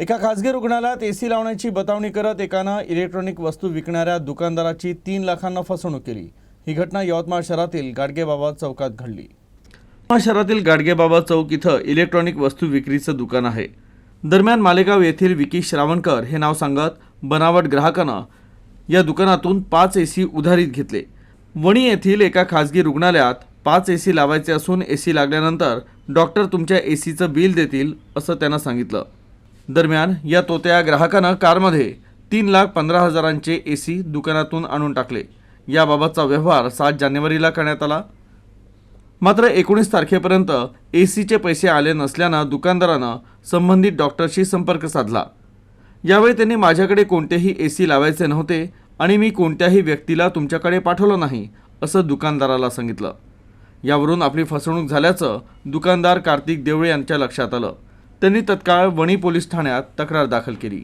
एका खासगी रुग्णालयात एसी लावण्याची बतावणी करत एकानं इलेक्ट्रॉनिक वस्तू विकणाऱ्या दुकानदाराची तीन लाखांना फसवणूक केली. ही घटना यवतमाळ शहरातील गाडगेबाबा चौकात घडली. यवतमाळ शहरातील गाडगेबाबा चौक इथं इलेक्ट्रॉनिक वस्तू विक्रीचं दुकान आहे. दरम्यान मालेगाव येथील विकी श्रावणकर हे नाव सांगत बनावट ग्राहकानं या दुकानातून पाच एसी उधारीत घेतले. वणी येथील एका खासगी रुग्णालयात पाच एसी लावायचे असून एसी लागल्यानंतर डॉक्टर तुमच्या एसीचं बिल देतील असं त्यांना सांगितलं. दरम्यान या तोत्या ग्राहकानं कारमध्ये तीन लाख पंधरा हजारांचे ए सी दुकानातून आणून टाकले. याबाबतचा व्यवहार सात जानेवारीला करण्यात आला. मात्र एकोणीस तारखेपर्यंत ए सीचे पैसे आले नसल्यानं दुकानदारानं संबंधित डॉक्टरशी संपर्क साधला. यावेळी त्यांनी माझ्याकडे कोणतेही ए सी लावायचे नव्हते आणि मी कोणत्याही व्यक्तीला तुमच्याकडे पाठवलं नाही असं दुकानदाराला सांगितलं. यावरून आपली फसवणूक झाल्याचं दुकानदार कार्तिक देवळे यांच्या लक्षात आलं. त्यांनी तत्काळ वणी पोलीस ठाण्यात तक्रार दाखल केली.